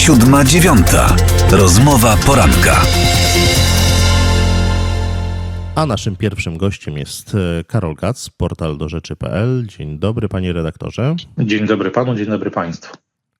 Siódma dziewiąta. Rozmowa poranka. A naszym pierwszym gościem jest e, Karol Gac, portal do rzeczy.pl. Dzień dobry, panie redaktorze. Dzień dobry panu, dzień dobry państwu.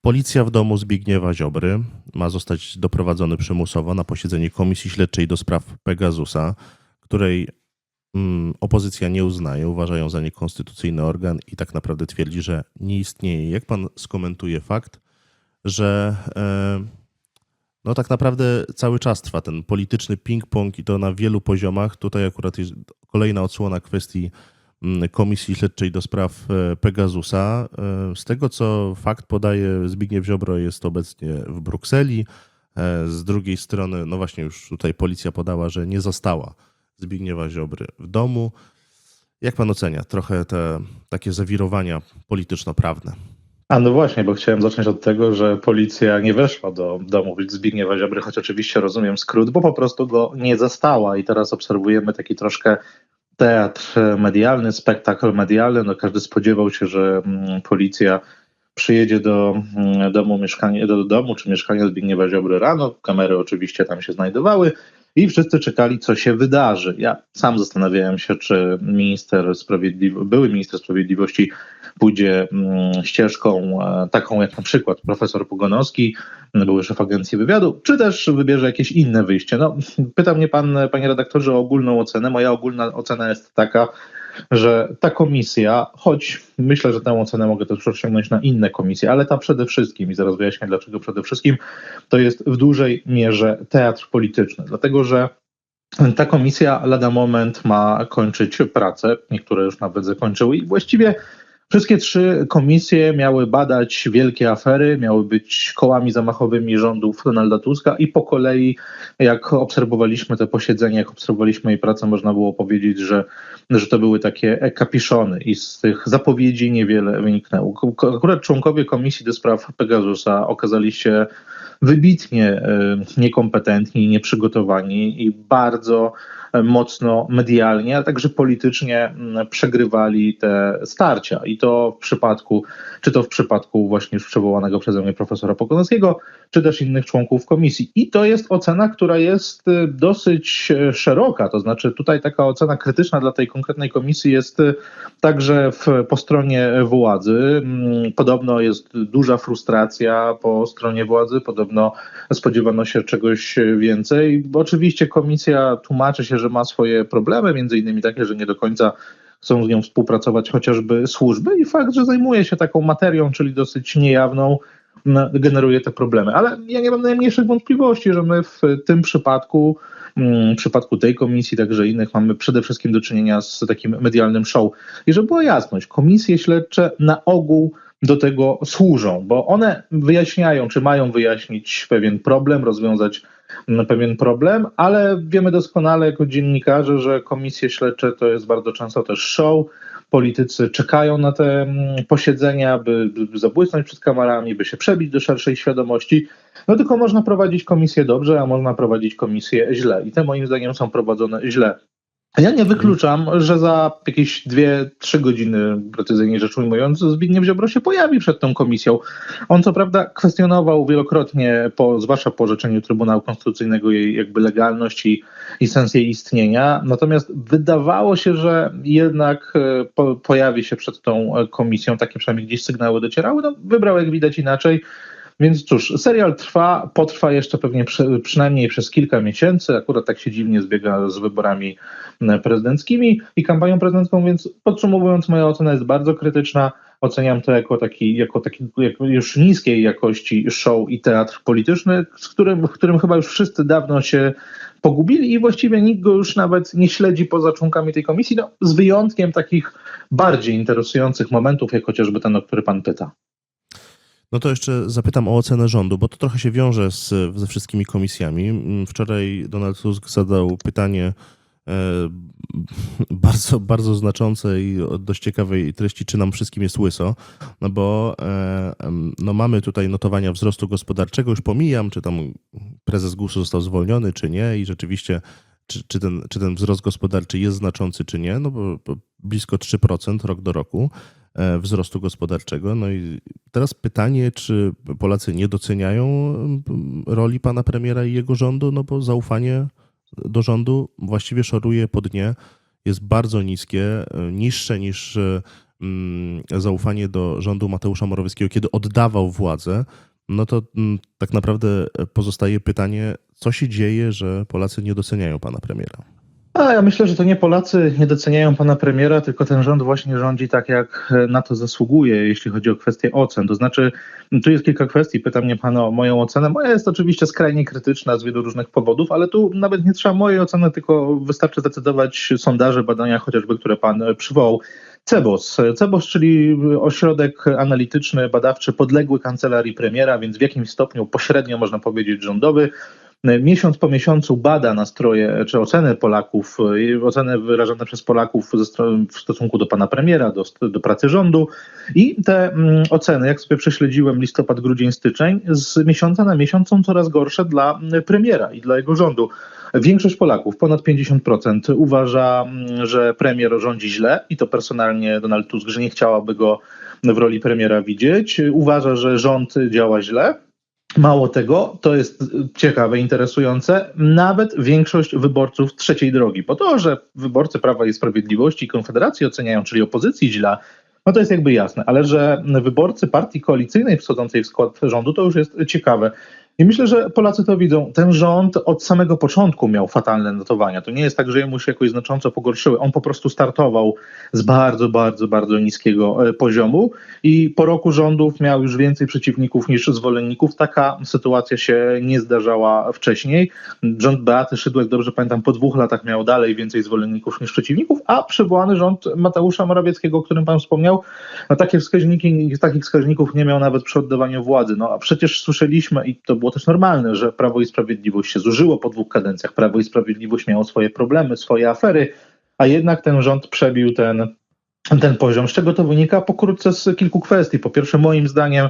Policja w domu Zbigniewa Ziobry ma zostać doprowadzony przymusowo na posiedzenie Komisji Śledczej do spraw Pegasusa, której mm, opozycja nie uznaje, uważają za niekonstytucyjny organ i tak naprawdę twierdzi, że nie istnieje. Jak pan skomentuje fakt, że e, no tak naprawdę cały czas trwa ten polityczny ping-pong i to na wielu poziomach. Tutaj akurat jest kolejna odsłona kwestii mm, Komisji Śledczej do spraw e, Pegasusa. E, Z tego, co fakt podaje Zbigniew Ziobro, jest obecnie w Brukseli. Z drugiej strony, no właśnie już tutaj policja podała, że nie zastała Zbigniewa Ziobry w domu. Jak pan ocenia trochę te takie zawirowania polityczno-prawne? A no właśnie, bo chciałem zacząć od tego, że policja nie weszła do domu Zbigniewa Ziobry, choć oczywiście rozumiem skrót, bo po prostu go nie zastała i teraz obserwujemy taki troszkę teatr medialny, spektakl medialny. No każdy spodziewał się, że mm, policja przyjedzie do mm, domu, mieszkania, do domu czy mieszkania Zbigniewa Ziobry rano. Kamery oczywiście tam się znajdowały i wszyscy czekali, co się wydarzy. Ja sam zastanawiałem się, czy minister sprawiedliwości, były minister sprawiedliwości pójdzie mm, ścieżką e, taką jak na przykład profesor Pogonowski, były szef agencji wywiadu, czy też wybierze jakieś inne wyjście. No, pyta mnie pan, panie redaktorze, o ogólną ocenę. Moja ogólna ocena jest taka, że ta komisja, choć myślę, że tę ocenę mogę też rozciągnąć na inne komisje, ale ta przede wszystkim, i zaraz wyjaśnię dlaczego przede wszystkim, to jest w dużej mierze teatr polityczny, dlatego że ta komisja lada moment ma kończyć pracę, niektóre już nawet zakończyły i właściwie Wszystkie trzy komisje miały badać wielkie afery, miały być kołami zamachowymi rządów Donalda Tuska i po kolei, jak obserwowaliśmy te posiedzenia, jak obserwowaliśmy jej pracę, można było powiedzieć, że, że to były takie kapiszony i z tych zapowiedzi niewiele wyniknęło. Akurat członkowie Komisji do Spraw Pegasusa okazali się wybitnie niekompetentni, nieprzygotowani i bardzo mocno medialnie, ale także politycznie przegrywali te starcia. I to w przypadku, czy to w przypadku właśnie już przywołanego przeze mnie profesora Pokonowskiego, czy też innych członków komisji. I to jest ocena, która jest dosyć szeroka. To znaczy, tutaj taka ocena krytyczna dla tej konkretnej komisji jest także w, po stronie władzy. Podobno jest duża frustracja po stronie władzy, podobno spodziewano się czegoś więcej. Bo oczywiście komisja tłumaczy się, że ma swoje problemy, między innymi takie, że nie do końca chcą z nią współpracować chociażby służby i fakt, że zajmuje się taką materią, czyli dosyć niejawną, generuje te problemy. Ale ja nie mam najmniejszych wątpliwości, że my w tym przypadku, w przypadku tej komisji, także innych, mamy przede wszystkim do czynienia z takim medialnym show. I żeby była jasność, komisje śledcze na ogół do tego służą, bo one wyjaśniają, czy mają wyjaśnić pewien problem, rozwiązać pewien problem, ale wiemy doskonale jako dziennikarze, że komisje śledcze to jest bardzo często też show. Politycy czekają na te posiedzenia, by, by zabłysnąć przed kamerami, by się przebić do szerszej świadomości. No tylko można prowadzić komisję dobrze, a można prowadzić komisję źle. I te moim zdaniem są prowadzone źle. Ja nie wykluczam, że za jakieś dwie, trzy godziny, precyzyjnie rzecz ujmując, Zbigniew Ziobro się pojawi przed tą komisją. On co prawda kwestionował wielokrotnie, po, zwłaszcza po orzeczeniu Trybunału Konstytucyjnego, jej jakby legalność i, i sens jej istnienia. Natomiast wydawało się, że jednak e, po, pojawi się przed tą komisją, takie przynajmniej gdzieś sygnały docierały. No, wybrał jak widać inaczej. Więc cóż, serial trwa, potrwa jeszcze pewnie przy, przynajmniej przez kilka miesięcy. Akurat tak się dziwnie zbiega z wyborami prezydenckimi i kampanią prezydencką, więc podsumowując, moja ocena jest bardzo krytyczna. Oceniam to jako taki, jako taki jako już niskiej jakości show i teatr polityczny, z którym, w którym chyba już wszyscy dawno się pogubili i właściwie nikt go już nawet nie śledzi poza członkami tej komisji, no, z wyjątkiem takich bardziej interesujących momentów, jak chociażby ten, o który pan pyta. No to jeszcze zapytam o ocenę rządu, bo to trochę się wiąże z, ze wszystkimi komisjami. Wczoraj Donald Tusk zadał pytanie e, bardzo, bardzo znaczące i dość ciekawej treści, czy nam wszystkim jest łyso, no bo e, no mamy tutaj notowania wzrostu gospodarczego, już pomijam, czy tam prezes GUS-u został zwolniony, czy nie i rzeczywiście czy, czy, ten, czy ten wzrost gospodarczy jest znaczący, czy nie, no bo blisko 3% rok do roku. E, wzrostu gospodarczego. No i teraz pytanie, czy Polacy nie doceniają mm, roli pana premiera i jego rządu, no bo zaufanie do rządu właściwie szoruje po dnie, jest bardzo niskie, e, niższe niż e, mm, zaufanie do rządu Mateusza Morawieckiego, kiedy oddawał władzę. No to mm, tak naprawdę pozostaje pytanie, co się dzieje, że Polacy nie doceniają pana premiera? A ja myślę, że to nie Polacy nie doceniają pana premiera, tylko ten rząd właśnie rządzi tak, jak na to zasługuje, jeśli chodzi o kwestię ocen. To znaczy, tu jest kilka kwestii. Pyta mnie pan o moją ocenę. Moja jest oczywiście skrajnie krytyczna z wielu różnych powodów, ale tu nawet nie trzeba mojej oceny, tylko wystarczy zdecydować sondaże, badania chociażby, które pan przywołał. CEBOS. CEBOS, czyli ośrodek analityczny, badawczy podległy kancelarii premiera, więc w jakimś stopniu pośrednio można powiedzieć rządowy miesiąc po miesiącu bada nastroje czy oceny Polaków, oceny wyrażone przez Polaków w stosunku do pana premiera, do, do pracy rządu i te mm, oceny, jak sobie prześledziłem listopad, grudzień, styczeń, z miesiąca na miesiąc są coraz gorsze dla premiera i dla jego rządu. Większość Polaków, ponad 50%, uważa, mm, że premier rządzi źle i to personalnie Donald Tusk, że nie chciałaby go w roli premiera widzieć. Uważa, że rząd działa źle. Mało tego, to jest ciekawe, interesujące, nawet większość wyborców trzeciej drogi. Po to, że wyborcy Prawa i Sprawiedliwości i Konfederacji oceniają, czyli opozycji źle, no to jest jakby jasne, ale że wyborcy partii koalicyjnej wschodzącej w skład rządu, to już jest ciekawe. I myślę, że Polacy to widzą. Ten rząd od samego początku miał fatalne notowania. To nie jest tak, że jemu się jakoś znacząco pogorszyły. On po prostu startował z bardzo, bardzo, bardzo niskiego e, poziomu i po roku rządów miał już więcej przeciwników niż zwolenników. Taka sytuacja się nie zdarzała wcześniej. Rząd Beaty Szydłek, dobrze pamiętam, po dwóch latach miał dalej więcej zwolenników niż przeciwników, a przywołany rząd Mateusza Morawieckiego, o którym pan wspomniał, no takie wskaźniki, takich wskaźników nie miał nawet przy oddawaniu władzy. No a przecież słyszeliśmy, i to było też normalne, że Prawo i Sprawiedliwość się zużyło po dwóch kadencjach. Prawo i Sprawiedliwość miało swoje problemy, swoje afery, a jednak ten rząd przebił ten, ten poziom. Z czego to wynika? Pokrótce z kilku kwestii. Po pierwsze, moim zdaniem,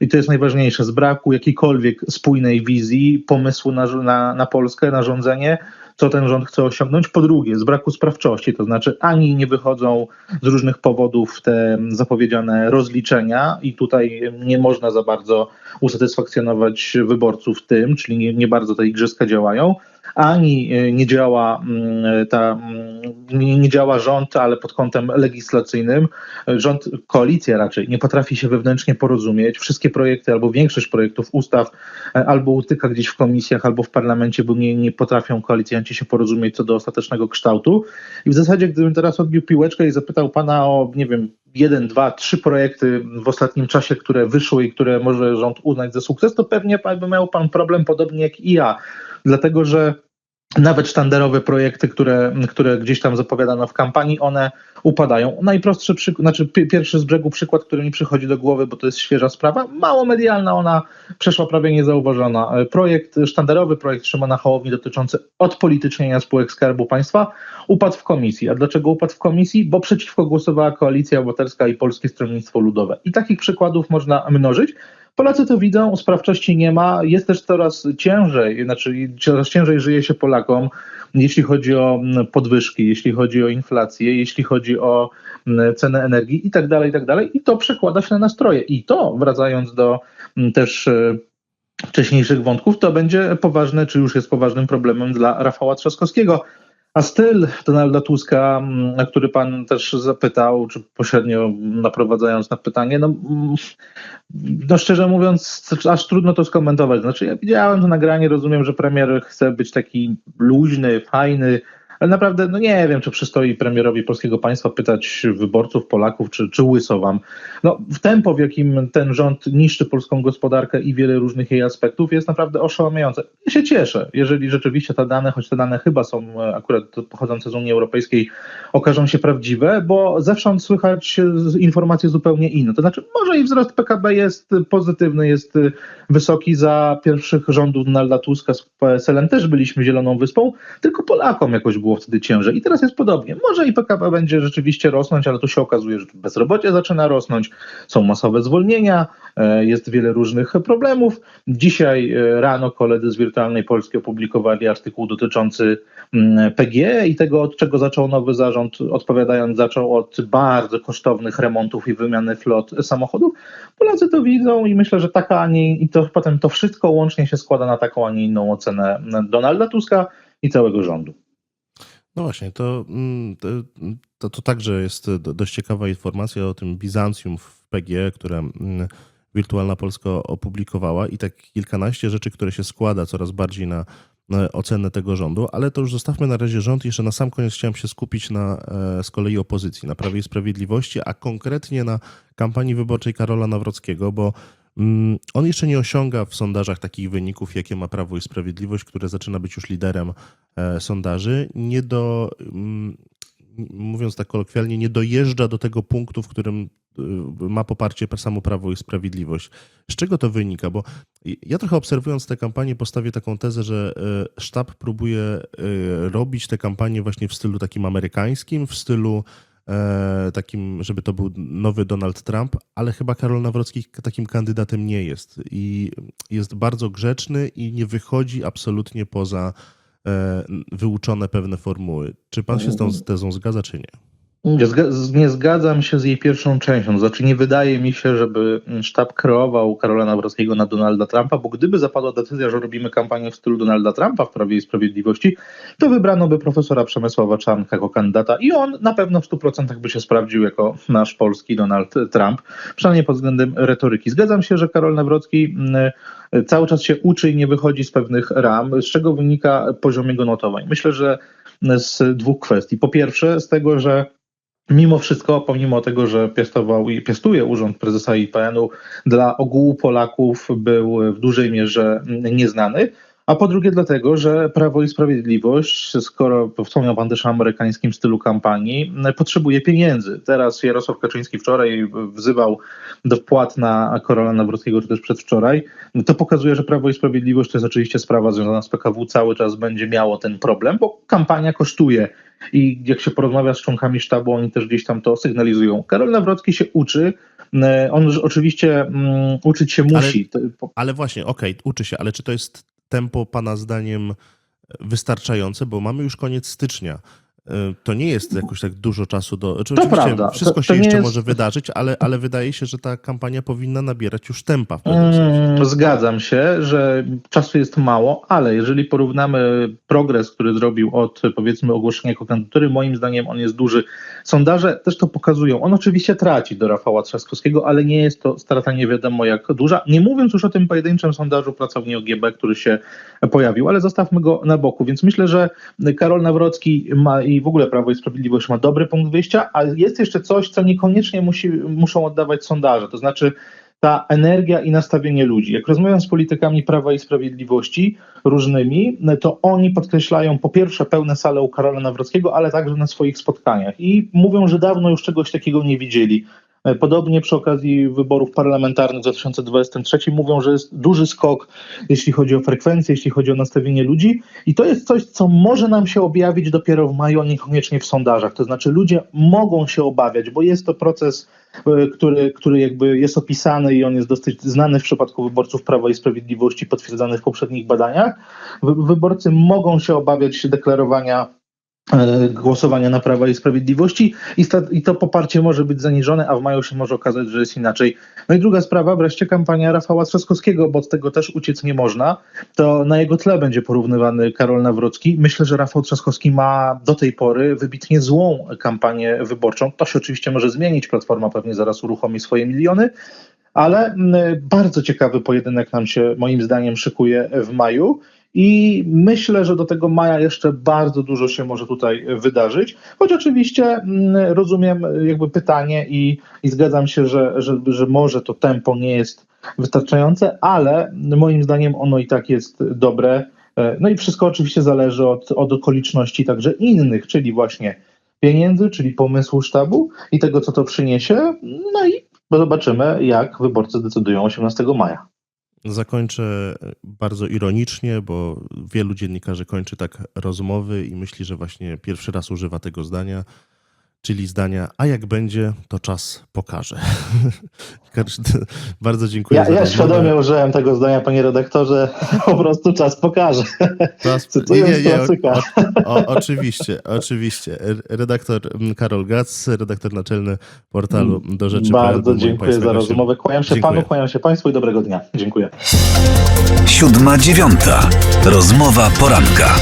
i to jest najważniejsze, z braku jakiejkolwiek spójnej wizji, pomysłu na, na, na Polskę, na rządzenie, co ten rząd chce osiągnąć. Po drugie, z braku sprawczości, to znaczy ani nie wychodzą z różnych powodów te zapowiedziane rozliczenia i tutaj nie można za bardzo usatysfakcjonować wyborców tym, czyli nie, nie bardzo te igrzyska działają ani e, nie działa mm, ta, mm, nie działa rząd, ale pod kątem legislacyjnym. Rząd, koalicja raczej nie potrafi się wewnętrznie porozumieć. Wszystkie projekty albo większość projektów ustaw e, albo utyka gdzieś w komisjach, albo w parlamencie, bo nie, nie potrafią koalicjanci się porozumieć co do ostatecznego kształtu. I w zasadzie, gdybym teraz odbił piłeczkę i zapytał pana o, nie wiem, jeden, dwa, trzy projekty w ostatnim czasie, które wyszły i które może rząd uznać za sukces, to pewnie by miał pan problem podobnie jak i ja. Dlatego, że nawet sztandarowe projekty, które, które gdzieś tam zapowiadano w kampanii, one upadają. Najprostszy przykład, znaczy pierwszy z brzegu przykład, który mi przychodzi do głowy, bo to jest świeża sprawa, mało medialna, ona przeszła prawie niezauważona. Projekt, sztandarowy projekt Szymona Hołowni dotyczący odpolitycznienia spółek Skarbu Państwa upadł w komisji. A dlaczego upadł w komisji? Bo przeciwko głosowała Koalicja Obywatelska i Polskie Stronnictwo Ludowe. I takich przykładów można mnożyć. Polacy to widzą, sprawczości nie ma, jest też coraz ciężej, znaczy coraz ciężej żyje się Polakom, jeśli chodzi o mm, podwyżki, jeśli chodzi o inflację, jeśli chodzi o mm, cenę energii i tak dalej, i tak dalej. I to przekłada się na nastroje. I to, wracając do mm, też e, wcześniejszych wątków, to będzie poważne, czy już jest poważnym problemem dla Rafała Trzaskowskiego. A styl Donalda Tuska, mm, na który pan też zapytał, czy pośrednio naprowadzając na pytanie, no, mm, no szczerze mówiąc, aż trudno to skomentować. Znaczy, ja widziałem to nagranie, rozumiem, że premier chce być taki luźny, fajny, ale naprawdę, no nie wiem, czy przystoi premierowi polskiego państwa pytać wyborców, Polaków, czy, czy łyso wam. No, w tempo, w jakim ten rząd niszczy polską gospodarkę i wiele różnych jej aspektów, jest naprawdę oszałamiające. Ja się cieszę, jeżeli rzeczywiście te dane, choć te dane chyba są e, akurat pochodzące z Unii Europejskiej, okażą się prawdziwe, bo zewsząd słychać informacje zupełnie inne. To znaczy, może i wzrost PKB jest pozytywny, jest wysoki za pierwszych rządów Donalda Tuska z PSL-em też byliśmy zieloną wyspą, tylko Polakom jakoś było wtedy ciężej. I teraz jest podobnie. Może i PKB będzie rzeczywiście rosnąć, ale tu się okazuje, że bezrobocie zaczyna rosnąć, są masowe zwolnienia, e, jest wiele różnych problemów. Dzisiaj e, rano koledzy z Wirtualnej Polski opublikowali artykuł dotyczący mm, PG i tego, od czego zaczął nowy zarząd, odpowiadając, zaczął od bardzo kosztownych remontów i wymiany flot samochodów. Polacy to widzą i myślę, że taka, a nie, i to potem to wszystko łącznie się składa na taką, a nie inną ocenę Donalda Tuska i całego rządu. No właśnie, to, mm, to, to, to także jest do- dość ciekawa informacja o tym Bizancjum w PG, które mm, Wirtualna Polska opublikowała i tak kilkanaście rzeczy, które się składa coraz bardziej na, ocenę tego rządu, ale to już zostawmy na razie rząd. Jeszcze na sam koniec chciałem się skupić na e, z kolei opozycji, na Prawie i Sprawiedliwości, a konkretnie na kampanii wyborczej Karola Nawrockiego, bo on jeszcze nie osiąga w sondażach takich wyników, jakie ma Prawo i Sprawiedliwość, które zaczyna być już liderem e, sondaży, nie do, mm, mówiąc tak kolokwialnie, nie dojeżdża do tego punktu, w którym y, ma poparcie samo Prawo i Sprawiedliwość. Z czego to wynika? Bo ja trochę obserwując tę kampanię postawię taką tezę, że y, sztab próbuje robić tę kampanię właśnie w stylu takim amerykańskim, w stylu e, takim, żeby to był nowy Donald Trump, ale chyba Karol Nawrocki takim kandydatem nie jest i jest bardzo grzeczny i nie wychodzi absolutnie poza e, wyuczone pewne formuły. Czy pan się z tą tezą zgadza, czy nie? Nie, zgadzam się z jej pierwszą częścią. Znaczy, nie wydaje mi się, żeby sztab kreował Karola Nawrockiego na Donalda Trumpa, bo gdyby zapadła decyzja, że robimy kampanię w stylu Donalda Trumpa w Prawie i Sprawiedliwości, to wybrano by profesora Przemysława Czarnka jako kandydata i on na pewno w 100% by się sprawdził jako nasz polski Donald Trump, przynajmniej pod względem retoryki. Zgadzam się, że Karol Nawrocki mm, cały czas się uczy i nie wychodzi z pewnych ram, z czego wynika poziom jego notowań. Myślę, że z dwóch kwestii. Po pierwsze, z tego, że Mimo wszystko, pomimo tego, że piastował i piastuje urząd prezesa IPN-u, dla ogółu Polaków był w dużej mierze nieznany. A po drugie, dlatego, że Prawo i Sprawiedliwość, skoro wspomniał pan też o amerykańskim stylu kampanii, potrzebuje pieniędzy. Teraz Jarosław Kaczyński wczoraj wzywał do wpłat na Karola Nawrockiego, czy też przedwczoraj. To pokazuje, że Prawo i Sprawiedliwość to jest oczywiście sprawa związana z PKW, cały czas będzie miało ten problem, bo kampania kosztuje i jak się porozmawia z członkami sztabu, oni też gdzieś tam to sygnalizują. Karol Nawrocki się uczy. E, On oczywiście um, uczyć się musi. Ale, ale właśnie, okej, okay, uczy się, ale czy to jest tempo pana zdaniem wystarczające? Bo mamy już koniec stycznia. To nie jest jakoś tak dużo czasu do. Znaczy, to oczywiście prawda. wszystko to, się to jeszcze jest... może wydarzyć, ale, ale wydaje się, że ta kampania powinna nabierać już tempa w pewnym mm, sensie. Zgadzam się, że czasu jest mało, ale jeżeli porównamy progres, który zrobił od powiedzmy ogłoszenia jako kandydatury, moim zdaniem on jest duży. Sondaże też to pokazują. On oczywiście traci do Rafała Trzaskowskiego, ale nie jest to strata nie wiadomo jak duża. Nie mówiąc już o tym pojedynczym sondażu pracowni OGB, który się pojawił, ale zostawmy go na boku. Więc myślę, że Karol Nawrocki ma i w ogóle Prawo i Sprawiedliwość ma dobry punkt wyjścia, a jest jeszcze coś, co niekoniecznie musi, muszą oddawać sondaże, to znaczy ta energia i nastawienie ludzi. Jak rozmawiam z politykami Prawa i Sprawiedliwości różnymi, to oni podkreślają po pierwsze pełne sale u Karola Nawrockiego, ale także na swoich spotkaniach i mówią, że dawno już czegoś takiego nie widzieli. Podobnie przy okazji wyborów parlamentarnych w 2023 mówią, że jest duży skok, jeśli chodzi o frekwencję, jeśli chodzi o nastawienie ludzi. I to jest coś, co może nam się objawić dopiero w maju, a niekoniecznie w sondażach. To znaczy ludzie mogą się obawiać, bo jest to proces, który, który jakby jest opisany i on jest dosyć znany w przypadku wyborców Prawa i Sprawiedliwości, potwierdzany w poprzednich badaniach. Wyborcy mogą się obawiać deklarowania głosowania na Prawa i Sprawiedliwości i, sta, i, to poparcie może być zaniżone, a w maju się może okazać, że jest inaczej. No i druga sprawa, wreszcie kampania Rafała Trzaskowskiego, bo od tego też uciec nie można, to na jego tle będzie porównywany Karol Nawrocki. Myślę, że Rafał Trzaskowski ma do tej pory wybitnie złą kampanię wyborczą. To się oczywiście może zmienić, Platforma pewnie zaraz uruchomi swoje miliony, ale bardzo ciekawy pojedynek nam się moim zdaniem szykuje w maju. I myślę, że do tego maja jeszcze bardzo dużo się może tutaj wydarzyć. Choć oczywiście rozumiem jakby pytanie i, i zgadzam się, że, że, że może to tempo nie jest wystarczające, ale moim zdaniem ono i tak jest dobre. No i wszystko oczywiście zależy od, od okoliczności także innych, czyli właśnie pieniędzy, czyli pomysłu sztabu i tego, co to przyniesie. No i zobaczymy, jak wyborcy decydują 18 maja. Zakończę bardzo ironicznie, bo wielu dziennikarzy kończy tak rozmowy i myśli, że właśnie pierwszy raz używa tego zdania. Czyli zdania, a jak będzie, to czas pokaże. Bardzo dziękuję Ja, za ja świadomie użyłem tego zdania, panie redaktorze. Po prostu czas pokaże. Czas- Cytując klasyka. o, o, oczywiście, oczywiście. Redaktor mm, Karol Gac, redaktor naczelny portalu do rzeczy. Bardzo dziękuję za rozmowę. Kłaniam się Dziękuję. panu, kłaniam się państwu i dobrego dnia. Dziękuję. Siódma dziewiąta. Rozmowa poranka.